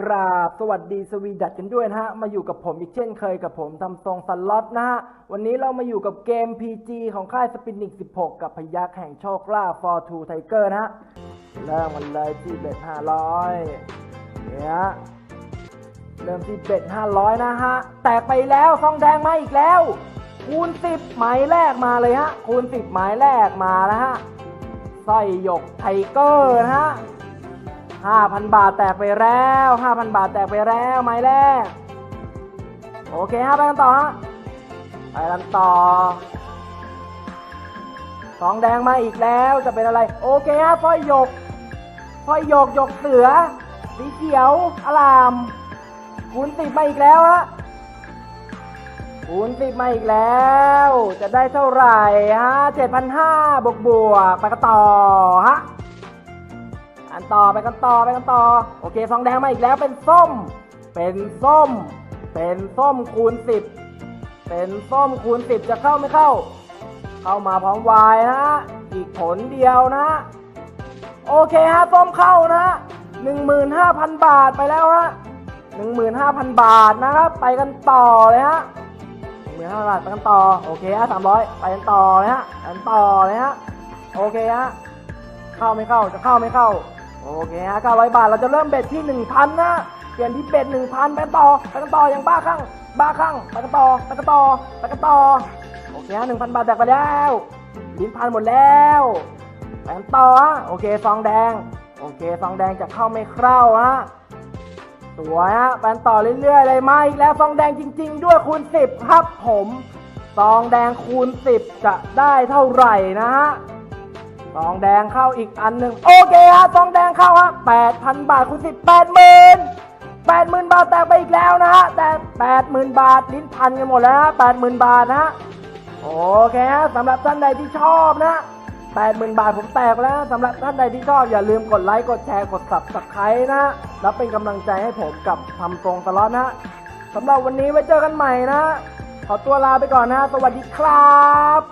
กราบสวัสดีสวีดัตกันด้วยนะฮะ มาอยู่กับผมอีกเช่นเคยกับผมทำทรงสล็อตนะฮะ วันนี้เรามาอยู่กับเกม PG ของค่ายสปินิก 16 กับพยักแห่งโชคลาภ for two tiger นะฮะ เริ่มมันเลยที่เบ็ด500เนี่ยเริ่มที่เบ็ด500 นะฮะ แตกไปแล้วซองแดงมาอีกแล้ว คูณ 10 หมายแรกมาเลยฮะ คูณ 10 หมายแรกมาแล้วฮะสร้อยหยกไทเกอร์นะฮะ 5,000 บาทแตกไปแล้ว 5,000 บาทแตกไปแล้วไม้แรก โอเคฮะไปกันต่อฮะไปกันต่อสองแดงมาอีกแล้วจะเป็นอะไร โอเคฮะสร้อยหยกสร้อยหยกหยกเสือ สีเขียวอลามคูณสิบมาอีกแล้วฮะคูณสิบมาอีกแล้ว จะได้เท่าไหร่ฮะเจ็ดพันห้าบวกบวกไปกันต่อฮะ อันต่อไปกันต่อไปกันต่อ โอเคฟองแดงมาอีกแล้วเป็นส้ม เป็นส้ม เป็นส้มคูณสิบเป็นส้มคูณสิบจะเข้าไม่เข้า เข้ามาพร้อมวายนะฮะอีกผลเดียวนะ โอเคฮะส้มเข้านะหนึ่งหมื่นห้าพันบาทไปแล้วฮะหนึ่งหมื่นห้าพันบาทนะครับไปกันต่อเลยฮะหนึ่งหมื่นห้าพันบาทไปกันต่อโอเคฮะสามร้อยไปกันต่อเลยฮะกันต่อเลยฮะโอเคฮะเข้าไม่เข้าจะเข้าไม่เข้า โอเคฮะ900 บาท เราจะเริ่มเบ็ดที่ 1,000 นะ เปลี่ยนที่เบ็ด1,000 ไปกันต่อ ไปกันต่ออย่างบ้าคลั่ง บ้าคลั่ง ไปกันต่อ ไปกันต่อ ไปกันต่อ โอเคฮะ1,000 บาทแตกไปแล้วลิ้นพันหมดแล้ว ไปกันต่อฮะ โอเคซองแดง โอเคซองแดงจะเข้าไม่เข้าฮะสวยฮะไปกันต่อเรื่อยๆ เลยมาอีกแล้วซองแดงจริง ๆ ด้วยคูณ 10 ครับผมซองแดงคูณ 10 จะได้เท่าไหร่นะฮะ ซองแดงเข้าอีกอันหนึ่งโอเคฮะซองแดงเข้าฮะแปดพันบาทคูณสิบแปดหมื่นแปดหมื่นบาทแตกไปอีกแล้วนะฮะแต่แปดหมื่นบาทลิ้นพันกันหมดแล้วฮะแปดหมื่นบาทนะโอเคฮะสำหรับท่านใดที่ชอบนะแปดหมื่นบาทผมแตกแล้วสำหรับท่านใดที่ชอบอย่าลืมกดไลค์กดแชร์กด subscribe นะแล้วเป็นกำลังใจให้ผมกับทำตรงตลอดนะสำหรับวันนี้ไว้เจอกันใหม่นะขอตัวลาไปก่อนนะ สวัสดีครับ